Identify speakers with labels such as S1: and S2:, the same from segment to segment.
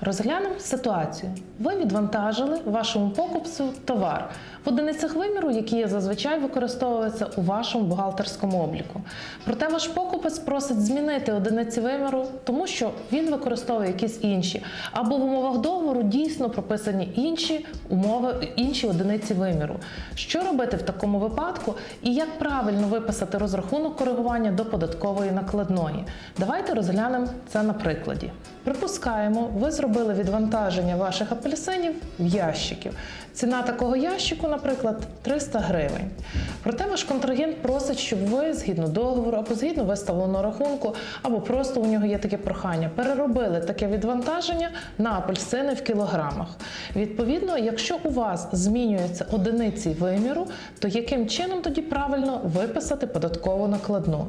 S1: Розглянемо ситуацію. Ви відвантажили вашому покупцю товар в одиницях виміру, які зазвичай використовуються у вашому бухгалтерському обліку. Проте ваш покупець просить змінити одиниці виміру, тому що він використовує якісь інші, або в умовах договору дійсно прописані інші умови, інші одиниці виміру. Що робити в такому випадку і як правильно виписати розрахунок коригування до податкової накладної? Давайте розглянемо це на прикладі. Припускаємо, ви зробили відвантаження ваших апельсинів в ящиків. Ціна такого ящику, наприклад, 300 гривень. Проте ваш контрагент просить, щоб ви згідно договору або згідно виставленого рахунку, або просто у нього є таке прохання, переробили таке відвантаження на апельсини в кілограмах. Відповідно, якщо у вас змінюються одиниці виміру, то яким чином тоді правильно виписати податкову накладну?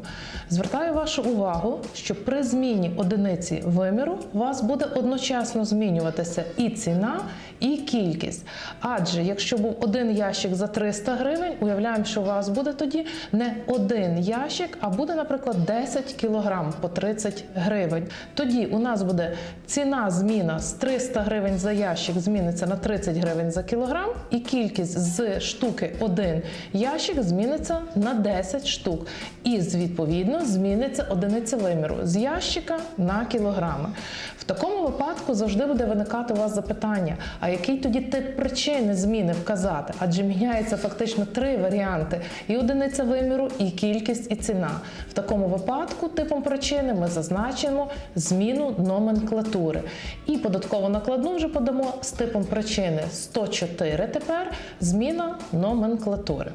S1: Звертаю вашу увагу, що при зміні одиниці виміру у вас буде одночасно змінюватися і ціна, і кількість. Адже якщо був один ящик за 300 гривень, уявляємо, що у вас буде тоді не один ящик, а буде, наприклад, 10 кілограм по 30 гривень. Тоді у нас буде ціна зміна з 300 гривень за ящик зміниться на 30 гривень за кілограм, і кількість з штуки один ящик зміниться на 10 штук. І відповідно зміниться одиниця виміру з ящика на кілограми. В такому випадку завжди буде виникати у вас запитання: а який тоді тип причини зміни вказати? Адже міняється фактично три варіанти: і одиниця виміру, і кількість, і ціна. В такому випадку типом причини ми зазначимо зміну номенклатури. І податкову накладну вже подамо з типом причини 104 тепер зміна номенклатури.